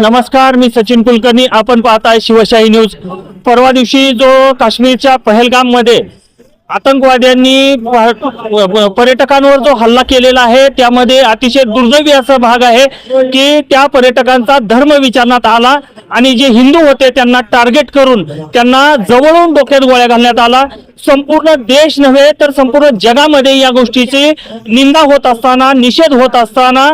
नमस्कार. मी सचिन कुलकर्णी. आपण पाहताय शिवशाही न्यूज. परवा दिवशी जो काश्मीरच्या पहलगाममध्ये आतंकवाद्यांनी पर्यटकांवर जो हल्ला केलेला आहे त्यामध्ये अतिशय दुर्दैवी असा भाग आहे की त्या पर्यटकांचा धर्म विचारण्यात आला आणि जे हिंदू होते त्यांना टार्गेट करून त्यांना जवळून डोक्यात गोळ्या घालण्यात आला. संपूर्ण देश नव्हे तर संपूर्ण जगामध्ये या गोष्टीची निंदा होत असताना निषेध होत असताना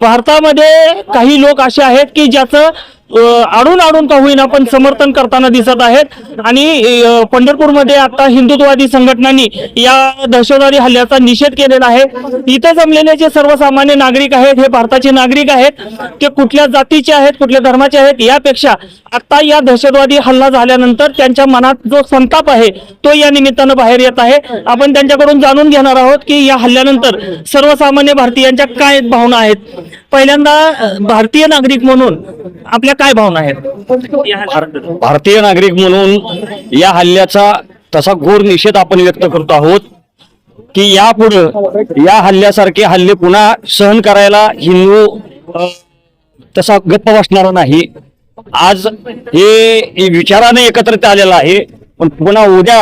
भारतामध्ये काही लोक असे आहेत की ज्याचं अ, आडून आडून का होईना पण समर्थन करताना दिसत आहेत. आणि पंढरपूरमध्ये आता हिंदुत्ववादी संघटनांनी या दहशतवादी हल्ल्याचा निषेध केलेला आहे. इथे जमलेले जे सर्वसामान्य नागरिक आहेत हे भारताचे नागरिक आहेत ते कुठल्या जातीचे आहेत कुठल्या धर्माचे आहेत यापेक्षा आता या दहशतवादी हल्ला झाल्यानंतर त्यांच्या मनात जो संताप आहे तो या निमित्तानं बाहेर येत आहे. आपण त्यांच्याकडून जाणून घेणार आहोत की या हल्ल्यानंतर सर्वसामान्य भारतीयांच्या काय भावना आहेत. पहिल्यांदा भारतीय नागरिक म्हणून आपल्या काय भावना आहेत? भारतीय नागरिक म्हणून या हल्ल्याचा तसा घोर निषेध आपण व्यक्त करतो आहोत की यापुढे या हल्ल्यासारखे हल्ले पुन्हा सहन करायला हिंदू तसा गप्प बसणार नाही. आज हे हे विचाराने एकत्रित आलेला आहे. पण पुन्हा उद्या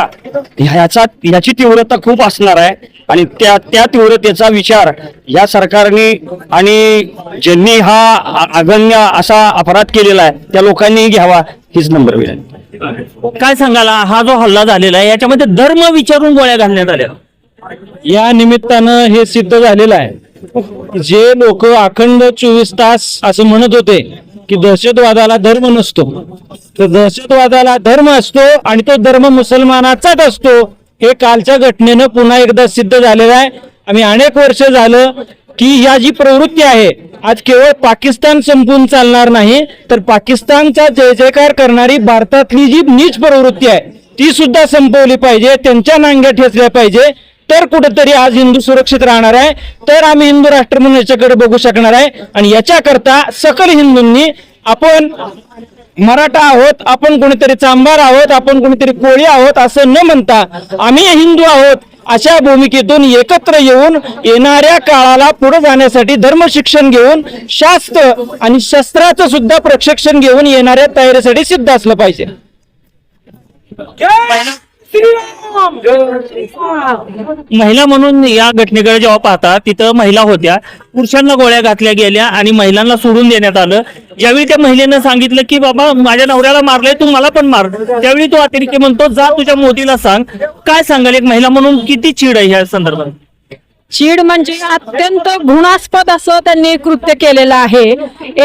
ह्याचा ह्याची तीव्रता खूप असणार आहे. आणि त्या त्या तीव्रतेचा विचार या सरकारने आणि ज्यांनी हा अगण्य असा अपराध केलेला आहे त्या लोकांनी घ्यावा हीच नंबर विनंती. काय सांगाल? हा जो हल्ला झालेला आहे याच्यामध्ये धर्म विचारून गोळ्या घालण्यात आल्या. या निमित्तानं हे सिद्ध झालेलं आहे. जे लोक अखंड चोवीस तास असं म्हणत होते की दहशतवादाला धर्म नसतो. तर दहशतवादाला धर्म असतो आणि तो धर्म मुसलमानाचाच असतो. हे कालच्या घटनेनं पुन्हा एकदा सिद्ध झालेलं आहे. आम्ही अनेक वर्ष झालं की या जी प्रवृत्ती आहे आज केवळ पाकिस्तान संपून चालणार नाही तर पाकिस्तानचा जय जयकार करणारी भारतातली जी नीच प्रवृत्ती आहे ती सुद्धा संपवली पाहिजे त्यांच्या नांग्या ठेचल्या पाहिजे. तर कुठेतरी आज हिंदू सुरक्षित राहणार आहे. तर आम्ही हिंदू राष्ट्र म्हणून याच्याकडे बघू शकणार आहे. आणि याच्याकरता सकल हिंदूंनी आपण मराठा आहोत आपण कोणीतरी चांभार आहोत आपण कोणीतरी कोळी आहोत असं न म्हणता आम्ही हिंदू आहोत अशा भूमिकेतून एकत्र येऊन येणाऱ्या काळाला पुढे जाण्यासाठी धर्म शिक्षण घेऊन शास्त्र आणि शस्त्राचं सुद्धा प्रशिक्षण घेऊन येणाऱ्या तयारीसाठी सिद्ध असलं पाहिजे. महिला म्हणून या घटनेकडे जेव्हा पाहता तिथं महिला होत्या. पुरुषांना गोळ्या घातल्या गेल्या आणि महिलांना सोडून देण्यात आलं. ज्यावेळी त्या महिलेनं सांगितलं की बाबा माझ्या नवऱ्याला मारलंय तू मला पण मार. त्यावेळी तो अतिरिक्त म्हणतो जा तुझ्या मोदीला सांग. काय सांगाल एक महिला म्हणून किती चीड आहे ह्या संदर्भात? चीड म्हणजे अत्यंत घृणास्पद असं त्यांनी कृत्य केलेलं आहे.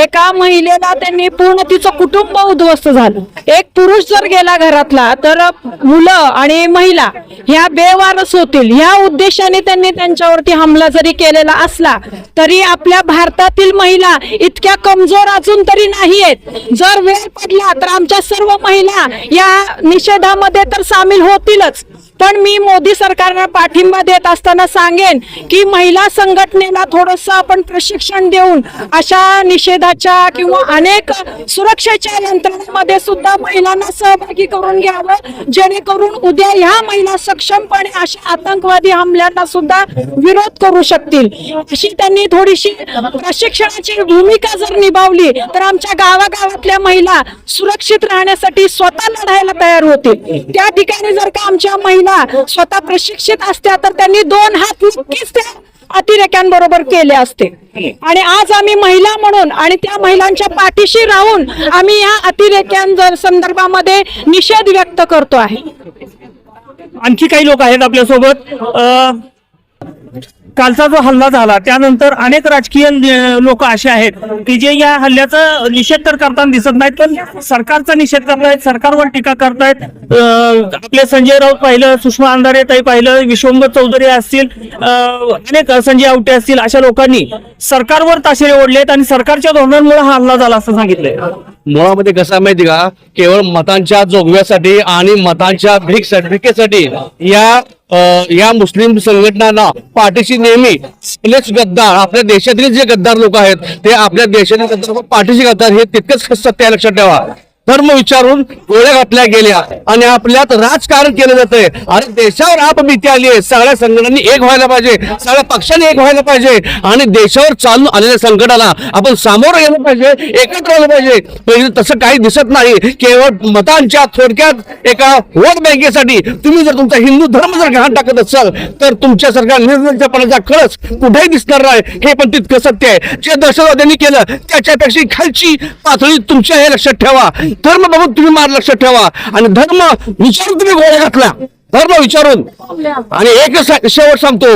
एका महिलेला त्यांनी पूर्ण तिचं कुटुंब उद्ध्वस्त झालं. एक पुरुष जर गेला घरातला तर मुलं आणि महिला ह्या बेवारस होतील. ह्या उद्देशाने त्यांनी त्यांच्यावरती हमला जरी केलेला असला तरी आपल्या भारतातील महिला इतक्या कमजोर अजून तरी नाही आहेत जर वेळ पडला तर आमच्या सर्व महिला या निषेधामध्ये तर सामील होतीलच. पण मी मोदी सरकारला पाठिंबा देत असताना सांगेन की महिला संघटनेला थोडस आपण प्रशिक्षण देऊन अशा निषेधाच्या किंवा अनेक सुरक्षेच्या यंत्रणेमध्ये सुद्धा महिलांना सहभागी करून घ्यावं जेणेकरून उद्या ह्या महिला सक्षमपणे अशा आतंकवादी हमल्यांना सुद्धा विरोध करू शकतील. अशी त्यांनी थोडीशी प्रशिक्षणाची भूमिका जर निभावली तर आमच्या गावागावातल्या महिला सुरक्षित राहण्यासाठी स्वतः लढायला तयार होतील. त्या ठिकाणी जर का आमच्या महिला स्वतः प्रशिक्षित असत्या तर त्यांनी दोन हात नक्कीच त्या अतिरेक्यांबरोबर केले असते. आणि आज आम्ही महिला म्हणून आणि त्या महिलांच्या पाठीशी राहून आम्ही या अतिरेक्यां संदर्भामध्ये निषेध व्यक्त करतो आहे. आणखी काही लोक आहेत आपल्यासोबत. कालचा जो हल्ला झाला त्यानंतर अनेक राजकीय लोक असे आहेत की जे या हल्ल्याचा निषेध तर करताना दिसत नाहीत पण सरकारचा निषेध करतायत सरकारवर टीका करतायत. आपले संजय राऊत पाहिलं सुषमा अंधारे ताई पाहिलं विश्वंभर चौधरी असतील अनेक संजय आवटे असतील अशा लोकांनी सरकारवर ताशेरे ओढलेत आणि सरकारच्या धोरणांमुळे हा हल्ला झाला असं सांगितलंय. मुळामध्ये कसं आहे माहिती का? केवळ मतांच्या जोगव्यासाठी आणि मतांच्या भीक सर्टिफिकेटसाठी या या मुस्लिम संघटनांना पाठीशी नेहमी आपलेच गद्दार आपल्या देशातील जे गद्दार लोक आहेत ते आपल्या देशातील पाठीशी गद्दार हे तितकंच सत्य लक्षात ठेवा. धर्म विचारून गोळ्या घातल्या गेल्या आणि आपल्यात राजकारण केलं जातंय. आणि देशावर आपबीती आली आहे. सगळ्या संघटनांनी एक व्हायला पाहिजे. सगळ्या पक्षांनी एक व्हायला पाहिजे. आणि देशावर चालून आलेल्या संकटाला आपण सामोरं गेलं पाहिजे एकत्र आलं पाहिजे. तसं काही दिसत नाही. केवळ मतांच्या थोडक्यात एका वोट बँकेसाठी तुम्ही जर तुमचा हिंदू धर्म जर घाण टाकत असाल तर तुमच्यासारख्या निर्णयपणाचा कळस कुठेही दिसणार नाही. हे पण तितकं सत्य आहे. जे दहशतवाद्यांनी केलं त्याच्यापेक्षा खालची पातळी तुमच्या हे लक्षात ठेवा. धर्म बघून तुम्ही मार लक्षात ठेवा. आणि धर्म विचारून तुम्ही गोळ्या घातला. धर्म विचारून. आणि एक शेवट सांगतो.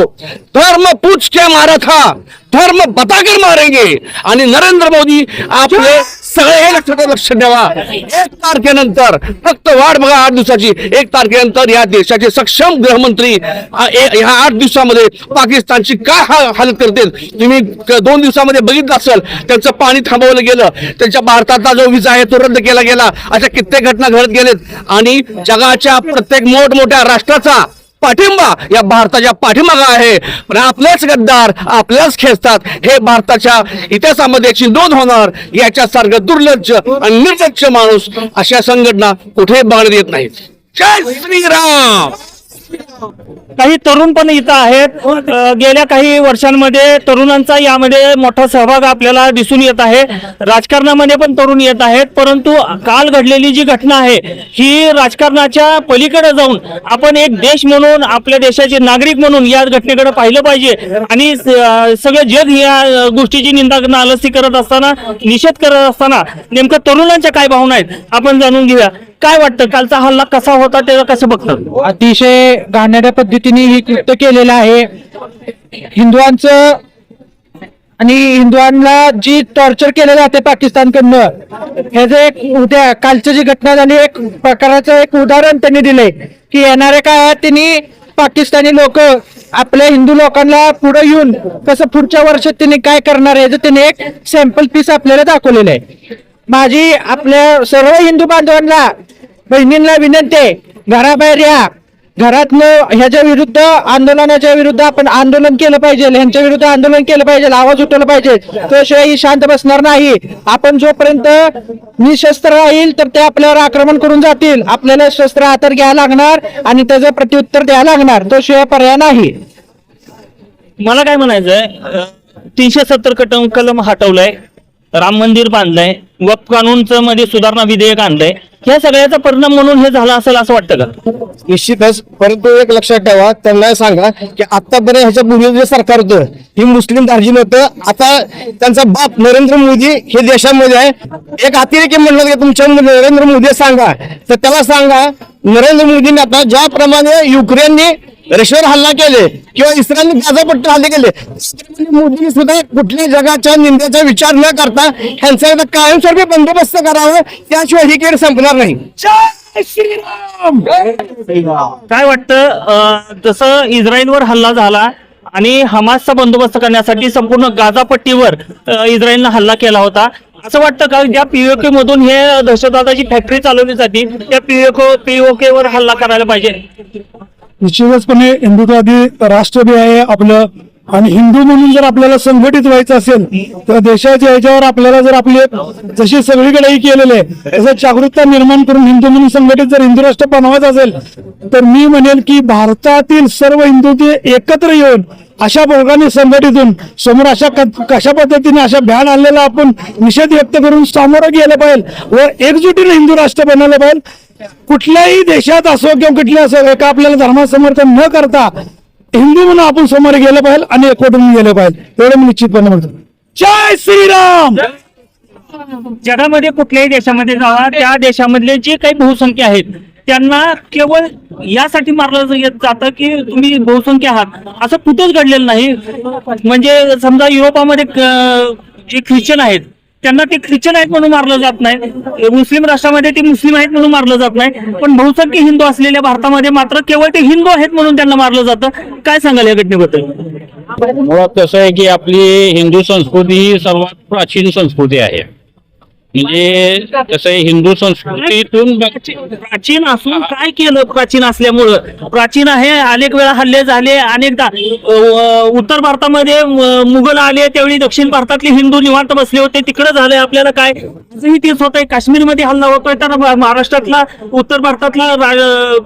धर्म पूछ के मारा था धर्म बताकर मारेंगे. आणि नरेंद्र मोदी आपले सगळे हे लक्षात लक्ष ठेवा. एक तारखेनंतर फक्त वाढ बघा आठ दिवसाची. एक तारखेनंतर या देशाचे सक्षम गृहमंत्री ह्या आठ दिवसामध्ये पाकिस्तानची काय हालत करतील? तुम्ही दोन दिवसामध्ये बघितलं असेल त्यांचं पाणी थांबवलं गेलं. त्यांच्या भारताचा जो विजा आहे तो रद्द केला गेला. अशा कित्येक घटना घडत गेलेत. आणि जगाच्या प्रत्येक मोठमोठ्या राष्ट्राचा पाठिंबा या भारताच्या पाठीमागा आहे. पण आपलेच गद्दार आपल्याच खेचतात हे भारताच्या इतिहासामध्ये नोंद होणार याच्यासारखं दुर्लज्ज आणि निर्लज्ज माणूस अशा संघटना कुठे बघण्यात येत नाहीत. जय श्रीराम! काही तरुण पण इथं आहेत. गेल्या काही वर्षांमध्ये तरुणांचा यामध्ये मोठा सहभाग आपल्याला दिसून येत आहे. राजकारणामध्ये पण तरुण येत आहेत. परंतु काल घडलेली जी घटना आहे ही राजकारणाच्या पलीकडे जाऊन आपण एक देश म्हणून आपल्या देशाचे नागरिक म्हणून या घटनेकडे पाहिलं पाहिजे. आणि सगळं जग या गोष्टीची निंदा नालस्ती करत असताना निषेध करत असताना नेमकं तरुणांच्या काय भावना आहेत? आपण जाणून घेऊया. काय वाटतं? कालचा हल्ला कसा होता त्याला कसं बघतात? अतिशय गाण्याच्या पद्धतीने ही कृत्य केलेलं आहे. हिंदुआंचं आणि हिंदुवांना जी टॉर्चर केलं जाते पाकिस्तानकडनं ह्याचं एक उद्या कालची जी घटना झाली एक प्रकाराचं एक उदाहरण त्यांनी दिलंय की येणाऱ्या काळात त्यांनी पाकिस्तानी लोक आपल्या हिंदू लोकांना पुढे येऊन कसं पुढच्या वर्षात त्यांनी काय करणार आहे त्यांनी एक सॅम्पल पीस आपल्याला दाखवलेलं आहे. माझी आपल्या सर्व हिंदू बांधवांना बहिणींना विनंती आहे घराबाहेर या. घरातनं ह्याच्या विरुद्ध आंदोलनाच्या विरुद्ध आपण आंदोलन केलं पाहिजे ह्यांच्या विरुद्ध आंदोलन केलं पाहिजे आवाज उठवला पाहिजे. त्याशिवाय ही शांत बसणार नाही. आपण जोपर्यंत निशस्त्र राहील तर ते आपल्यावर आक्रमण करून जातील. आपल्याला शस्त्र हातात घ्यायला लागणार आणि त्याचं प्रत्युत्तर द्यायला लागणार. तो शिवाय पर्याय नाही. मला काय म्हणायचंय तीनशे सत्तर कटम कलम हटवलंय. राम मंदिर बांधलंय वक्फ कानूनचं मध्ये सुधारणा विधेयक आणलंय. या सगळ्याचा परिणाम म्हणून हे झालं असेल असं वाटतं का? निश्चितच परंतु एक लक्षात ठेवा त्यांना सांगा की आतापर्यंत ह्याच्या पूर्वी जे सरकार होतं ही मुस्लिम दार्जिन होतं आता त्यांचा बाप नरेंद्र मोदी हे देशामध्ये आहे. एक अतिरेकी म्हणलं की तुमच्या नरेंद्र मोदी सांगा. तर त्याला सांगा नरेंद्र मोदींनी आता ज्याप्रमाणे युक्रेनने रशियावर हल्ला केले किंवा इस्रायलने गाजापट्टी हल्ले केले. मोदींनी सुद्धा कुठल्याही जगाच्या निंद्याचा विचार न करता ह्यांचा एकदा कायमस्वरूपी बंदोबस्त करावा त्याशिवाय ही केड संपणार नाही. काय वाटतं अं, जसं इस्रायलवर हल्ला झाला आणि हमासचा बंदोबस्त करण्यासाठी संपूर्ण गाझापट्टीवर अं, इस्रायलनं हल्ला केला होता असं वाटतं का? ज्या पीओके मधून हे दहशतवादाची फॅक्टरी चालवली जाते त्या पीओके पीओके वर हल्ला करायला पाहिजे? निश्चितचपणे हिंदुत्वादी राष्ट्र बी आहे आपलं. आणि हिंदू म्हणून जर आपल्याला संघटित व्हायचं असेल तर देशाच्या ह्याच्यावर आपल्याला जर आपले जशी सगळीकडे हे आहे तसं जागरूकता निर्माण करून हिंदू म्हणून संघटित जर हिंदू राष्ट्र बनवायचं असेल तर मी म्हणेल की भारतातील सर्व हिंदू ते एकत्र येऊन अशा भोगाने संघटितून समोर अशा कशा पद्धतीने अशा भ्याड आणलेला आपण निषेध व्यक्त करून सामोरं गेलं पाहिजे व एकजुटीने हिंदू राष्ट्र बनवलं पाहिजे. कुठल्याही देशात असो किंवा कुठल्या असो एका आपल्याला धर्मात समर्थन न करता हिंदू म्हणून आपण समोर गेलं पाहिजे आणि एकवटून गेलं पाहिजे. एवढं मी निश्चितपणे म्हणतो. जय श्रीराम! जगामध्ये कुठल्याही देशामध्ये जावा त्या देशामधले जे काही बहुसंख्य आहेत त्यांना केवळ यासाठी मारलं येत जातं की तुम्ही बहुसंख्य आहात. असं कुठेच घडलेलं नाही. म्हणजे समजा युरोपामध्ये जे ख्रिश्चन आहेत त्यांना ते ख्रिश्चन आहेत म्हणून मारलं जात नाही. मुस्लिम राष्ट्रामध्ये ते मुस्लिम आहेत म्हणून मारलं जात नाही. पण बहुसंख्य हिंदू असलेल्या भारतामध्ये मात्र केवळ ते हिंदू आहेत म्हणून त्यांना मारलं जातं. काय सांगाल या घटनेबद्दल? मुळात कसं आहे की आपली हिंदू संस्कृती ही सर्वात प्राचीन संस्कृती आहे. म्हणजे कसं आहे हिंदू संस्कृतीतून प्राचीन असून काय केलं प्राचीन असल्यामुळं? प्राचीन आहे अनेक वेळा हल्ले झाले अनेकदा उत्तर भारतामध्ये मुघल आले त्यावेळी दक्षिण भारतातले हिंदू निवांत बसले होते. तिकडे झाले आपल्याला काय? आजही तेच होतंय. काश्मीरमध्ये हल्ला होतोय तर महाराष्ट्रातला उत्तर भारतातला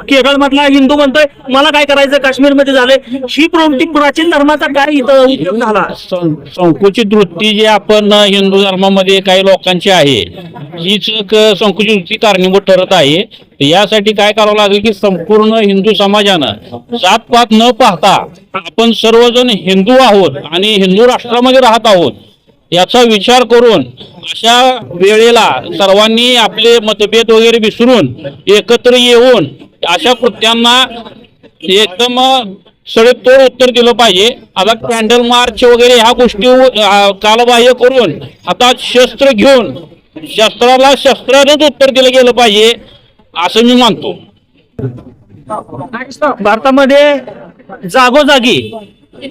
केरळ मधला हिंदू म्हणतोय मला काय करायचं? काश्मीरमध्ये झालंय. ही प्रवृत्ती प्राचीन धर्माचा काय झाला? संकुचित वृत्ती जी आपण हिंदू धर्मामध्ये काही लोकांची आहे हीच संकुचित वृत्ती कारणीभूत ठरत आहे यासाठी काय करावं लागेल की संपूर्ण हिंदू समाजानं जातपात न पाहता आपण सर्वजण हिंदू आहोत आणि हिंदू राष्ट्रामध्ये राहत आहोत याचा विचार करून अशा वेळेला सर्वांनी आपले मतभेद वगैरे विसरून एकत्र येऊन अशा कृत्यांना एकदम सडेतोड उत्तर दिलं पाहिजे. आता कॅन्डल मार्च वगैरे ह्या गोष्टी कालबाह्य करून आता शस्त्र घेऊन शस्त्राला शस्त्रानेच उत्तर दिलं गेलं पाहिजे असं मी मानतो. भारतामध्ये जागोजागी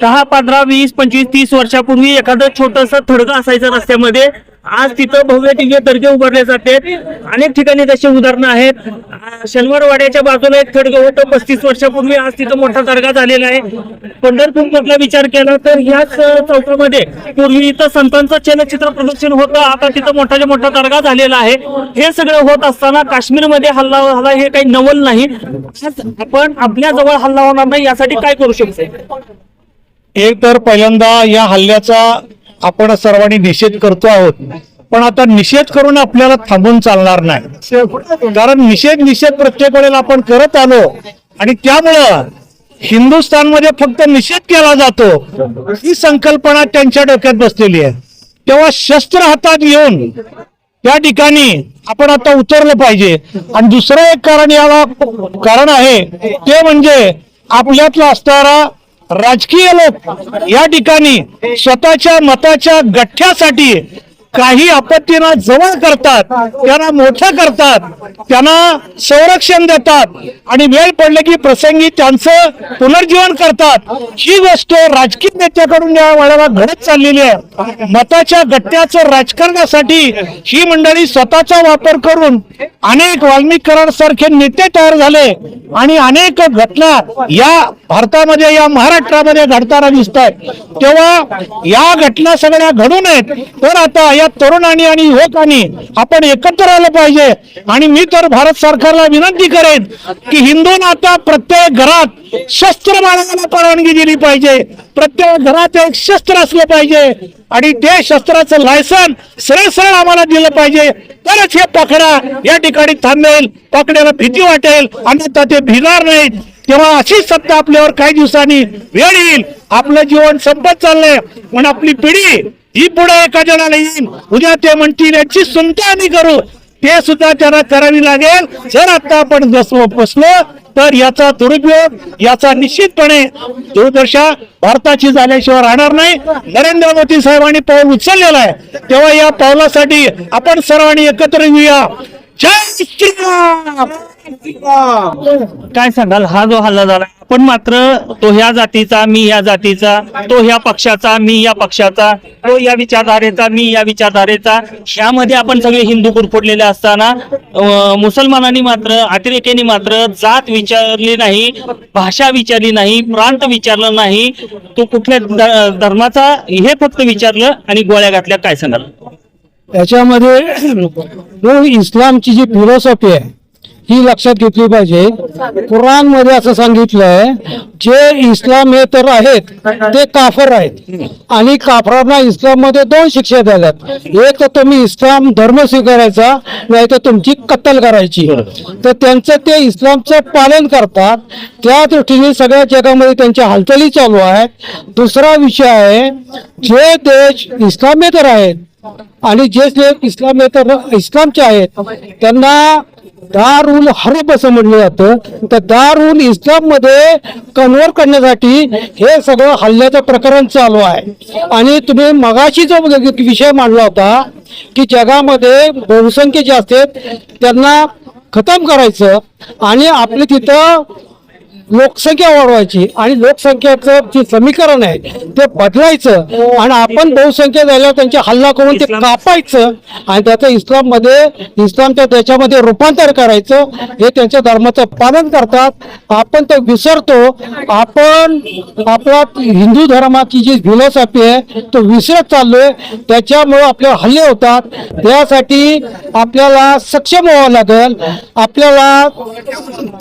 दहा पंधरा वीस पंचवीस तीस वर्षापूर्वी एखादं छोटस थडगं असायचं रस्त्यामध्ये. आज तिथं भव्य दिव्य दर्गे उभारले जाते अनेक ठिकाणी तशी उदाहरणं आहेत. शनिवारवाड्याच्या बाजूला एक खडगं होतं. पस्तीस वर्षापूर्वी आज तिथं मोठा दर्गा झालेला आहे. पंढरपूर मधला विचार केला तर ह्याच चौकामध्ये पूर्वी इथं संतांचं चलचित्र प्रदर्शन होतं. आता तिथं मोठाच्या मोठा दर्गा झालेला आहे. हे सगळं होत असताना काश्मीरमध्ये हल्ला झाला हे काही नवल नाही. आपण आपल्या जवळ हल्ला होणार नाही यासाठी काय करू शकतो? एक तर पहिल्यांदा या हल्ल्याचा आपण सर्वांनी निषेध करतो आहोत. पण आता निषेध करून आपल्याला थांबून चालणार नाही. कारण निषेध निषेध प्रत्येक वेळेला आपण करत आलो. आणि त्यामुळं हिंदुस्थानमध्ये फक्त निषेध केला जातो. ही संकल्पना त्यांच्या डोक्यात बसलेली आहे. तेव्हा शस्त्र हातात घेऊन त्या ठिकाणी आपण आता उतरलं पाहिजे. आणि दुसरं एक कारण याला कारण आहे. ते म्हणजे आपल्यातला असणारा राजकीय लोक या ठिकाणी स्वतःच्या मताच्या गठ्ठ्यासाठी काही आपत्तींना जवळ करतात त्यांना मोठं करतात त्यांना संरक्षण देतात आणि वेळ पडले की प्रसंगी त्यांचं पुनर्जीवन करतात. ही गोष्ट राजकीय नेत्याकडून या वेळेला घडत चाललेली आहे. मताच्या गट्ट्याचं राजकारणासाठी ही मंडळी स्वतःचा वापर करून अनेक वाल्मिकरण सारखे नेते तयार झाले आणि अनेक घटना या भारतामध्ये या महाराष्ट्रामध्ये घडताना दिसत आहेत तेव्हा या घटना सगळ्या घडू नयेत. तर आता या तरुणांनी आणि युवकांनी आपण एकत्र आलं पाहिजे. आणि मी तर भारत सरकारला विनंती करेन की हिंदूंना आता प्रत्येक घरात शस्त्र बाळगायला परवानगी दिली पाहिजे. प्रत्येक घरात एक शस्त्र असलं पाहिजे. आणि ते शस्त्राचं लायसन सरळ सरळ आम्हाला दिलं पाहिजे. तरच हे पकडा या ठिकाणी थांबेल पकड्याला भीती वाटेल. आणि ते भिणार नाहीत. तेव्हा अशीच सत्ता आपल्यावर काही दिवसांनी वेळ येईल आपलं जीवन संपत चाललंय. पण आपली पिढी ही पुढे एका जणाला येईल उद्या ते म्हणतील याची सुनता आम्ही करू. ते सुद्धा त्यांना करावी लागेल. जर आता आपण बसलो बसलो तर याचा दुरुपयोग याचा निश्चितपणे दूरदर्शा भारताची झाल्याशिवाय राहणार नाही. नरेंद्र मोदी साहेबांनी पाऊल उचललेलं आहे. तेव्हा या पावलासाठी आपण सर्वांनी एकत्र येऊया. जय श्रीराम! काय सांगाल? हा जो हल्ला झाला पण मात्र तो ह्या जातीचा मी या जातीचा तो ह्या पक्षाचा मी या पक्षाचा तो या विचारधारेचा मी या विचारधारेचा ह्यामध्ये आपण सगळे हिंदू कुरफोडलेले असताना मुसलमानांनी मात्र अतिरेक्यांनी मात्र जात विचारली नाही भाषा विचारली नाही प्रांत विचारलं नाही. तो कुठल्या धर्माचा हे फक्त विचारलं आणि गोळ्या घातल्या. काय सांगाल? त्याच्यामध्ये इस्लामची जी फिलॉसॉफी आहे ही लक्षात घेतली पाहिजे. कुराणमध्ये असं सांगितलंय जे इस्लाम हे तर आहेत ते काफर आहेत. आणि काफरांना इस्लाममध्ये दोन शिक्षा द्याव्यात एक तर तुम्ही इस्लाम धर्म स्वीकारायचा नाही तर तुमची कत्तल करायची. तर त्यांचं ते इस्लामचं पालन करतात. त्या दृष्टीने सगळ्या जगामध्ये त्यांच्या हालचाली चालू आहेत. दुसरा विषय आहे जे देश इस्लामेतर आहेत आणि जे लोक इस्लामेतर इस्लामचे आहेत त्यांना दारुल हरब असं म्हटलं जातं. तर दारुल इस्लाममध्ये इस्लाममध्ये कन्व्हर्ट करण्यासाठी हे सगळं हल्ल्याचं प्रकरण चालू आहे. आणि तुम्ही मगाशी जो विषय मांडला होता की जगामध्ये बहुसंख्य जे असतात त्यांना खतम करायचं. आणि आपले तिथं लोकसंख्या वाढवायची आणि लोकसंख्येचं जे समीकरण आहे ते बदलायचं आणि आपण बहुसंख्या झाल्यावर त्यांची हल्ला करून ते कापायचं आणि त्याचं इस्लाममध्ये इस्लामच्या त्याच्यामध्ये रूपांतर करायचं हे त्यांच्या धर्माचं पालन करतात. आपण ते विसरतो. आपण आपला हिंदू धर्माची जी फिलॉसॉफी आहे तो विसरत चाललोय. त्याच्यामुळे आपले हल्ले होतात. त्यासाठी आपल्याला सक्षम व्हावं लागेल. आपल्याला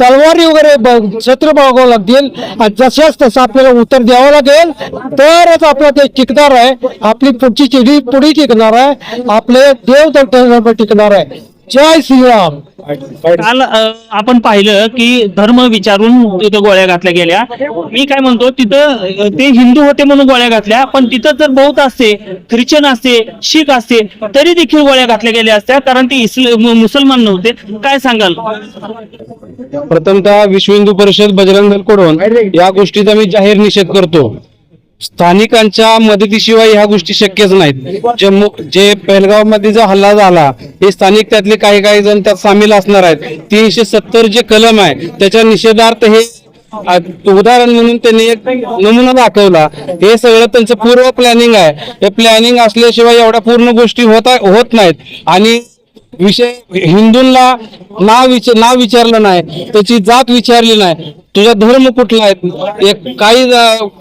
तलवारी वगैरे ब- बघावं लागतील. आणि जशाच तसं आपल्याला उत्तर द्यावं लागेल. तरच आपला ते टिकणार आहे. आपली पुढची चिडी पुढे टिकणार आहे. आपले देव धर्म टिकणार आहे. जय श्रीराम. काल अ, आपण पाहिलं की धर्म विचारून तिथं गोळ्या घातल्या गेल्या. मी काय म्हणतो तिथं अ, ते हिंदू होते म्हणून गोळ्या घातल्या पण तिथं जर बौद्ध असते ख्रिश्चन असते शीख असते तरी देखील गोळ्या घातल्या गेल्या असत्या कारण ते इस्ल मु- मुसलमान नव्हते. काय सांगाल? प्रथमतः विश्व हिंदू परिषद बजरंग दलकडून या गोष्टीचा मी जाहीर निषेध करतो. स्थानिकांच्या मदतीशिवाय ह्या गोष्टी शक्यच नाहीत. जम्मू जे पहलगावमध्ये जो हल्ला झाला हे स्थानिक त्यातले काही काही जण त्यात सामील असणार आहेत. तीनशे सत्तर जे कलम आहे त्याच्या निषेधार्थ हे उदाहरण म्हणून त्यांनी एक नमुना दाखवला. हे सगळं त्यांचं पूर्व प्लॅनिंग आहे. हे प्लॅनिंग असल्याशिवाय एवढ्या पूर्ण गोष्टी होत होत नाहीत. आणि विषय हिंदूंना नाव विचार नाव विचारलं नाही. त्याची जात विचारली नाही. तुझा धर्म कुठला आहे? एक काही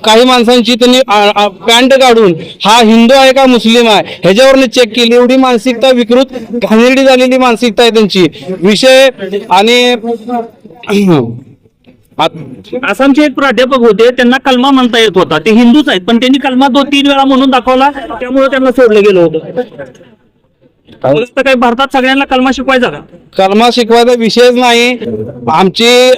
काही माणसांची त्यांनी पॅन्ट काढून हा हिंदू आहे का मुस्लिम आहे? ह्याच्यावर चेक केली. एवढी मानसिकता विकृत घाणेरडी झालेली मानसिकता आहे त्यांची. विषय आणि आसामचे एक प्राध्यापक होते त्यांना कलमा म्हणता येत होता. ते हिंदूच आहेत पण त्यांनी कलमा दोन तीन वेळा म्हणून दाखवला त्यामुळे त्यांना सोडलं गेलं होतं. काय भारतात सगळ्यांना कलमा शिकवायचा का? कलमा शिकवायचा विषयच नाही. आमचे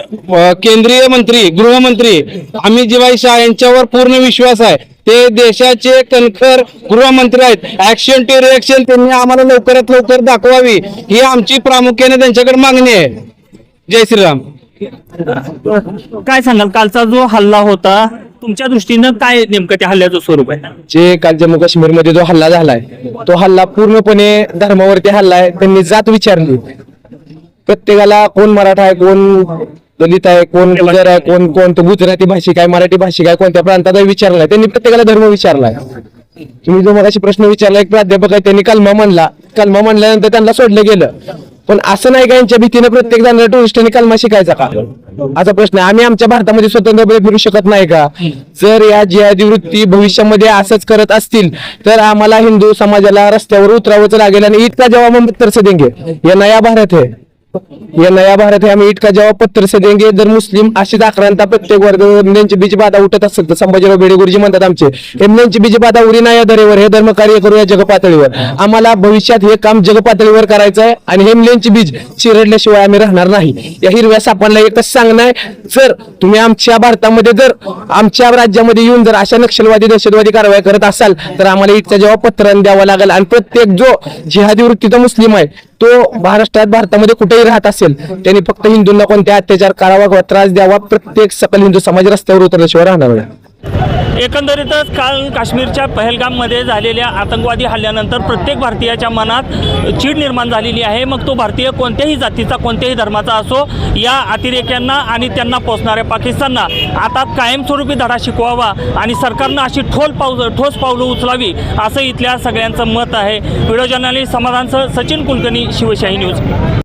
केंद्रीय मंत्री गृहमंत्री अमित जीवाई शाह यांच्यावर पूर्ण विश्वास आहे. ते देशाचे कणखर गृहमंत्री आहेत. ऍक्शन टू रिएक्शन त्यांनी आम्हाला लवकरात लवकर दाखवावी. ही आमची प्रामुख्याने त्यांच्याकडे मागणी आहे. जय श्रीराम. काय सांगाल? कालचा जो हल्ला होता तुमच्या दृष्टीनं काय नेमकं त्या हल्ल्याचं स्वरूप आहे? जे काल जम्मू काश्मीरमध्ये जो हल्ला झालाय तो हल्ला पूर्णपणे धर्मावरती हल्ला आहे त्यांनी जात विचारली. प्रत्येकाला कोण मराठा आहे कोण दलित आहे कोण गुजर आहे कोण कोण गुजराती भाषिक आहे मराठी भाषिक आहे कोणत्या प्रांतात आहे विचारलाय त्यांनी प्रत्येकाला धर्म विचारलाय. तुम्ही जो मगाशी प्रश्न विचारला एक प्राध्यापक आहे त्यांनी कलमा म्हणला कलमा म्हणल्यानंतर त्यांना सोडलं गेलं. पण असं नाही का यांच्या भीतीने प्रत्येक जण टुरिस्टांनी कलमा शिकायचा का? असा प्रश्न आहे. आम्ही आमच्या भारतामध्ये स्वतंत्रपणे फिरू शकत नाही का? जर या जिहादी वृत्ती भविष्यामध्ये असंच करत असतील तर आम्हाला हिंदू समाजाला रस्त्यावर उतरावंच लागेल आणि ईद का जवाब हम पत्थर से देंगे ये नया भारत है ये नया भारत है आम्ही ईद का जवाब पत्थर से देंगे जर मुस्लिम अशीच आक्रांता प्रत्येक वर्ग त्यांची बीज बाधा उठत असेल तर संभाजीराव भिडे गुरुजी म्हणतात आमचे एमनेंची बीज बाधा उरी ना या दरेवर हे धर्म कार्य करूया जगपातळीवर. आम्हाला भविष्यात हे काम जगपातळीवर करायचं आहे आणि हेमलेंची बीज चिरडल्याशिवाय आम्ही राहणार नाही. या हिरव्या सापांना एकच सांगणं आहे जर तुम्ही आमच्या भारतामध्ये जर आमच्या राज्यामध्ये येऊन जर अशा नक्षलवादी दहशतवादी कारवाई करत असाल तर आम्हाला इथचा जवाब पत्र द्यावा लागेल आणि प्रत्येक जो जिहादी वृत्तीचा मुस्लिम आहे तो महाराष्ट्रात भारतामध्ये कुठेही राहत असेल त्यांनी फक्त हिंदूंना कोणत्या अत्याचार करावा किंवा त्रास द्यावा प्रत्येक सकल हिंदू समाज रस्त्यावर उतरल्याशिवाय राहणार नाही. एकंदरीतच काल काश्मीरच्या पहलगाममध्ये झालेल्या आतंकवादी हल्ल्यानंतर प्रत्येक भारतीयाच्या मनात चीड निर्माण झालेली आहे. मग तो भारतीय कोणत्याही जातीचा कोणत्याही धर्माचा असो या अतिरेक्यांना आणि त्यांना पोचणाऱ्या पाकिस्तानना आता कायमस्वरूपी धडा शिकवावा आणि सरकारनं अशी ठोल पाऊल ठोस पावलं उचलावी असं इथल्या सगळ्यांचं मत आहे. व्हिडिओ जर्नलिस्ट समाधानसह सचिन कुलकर्णी शिवशाही न्यूज.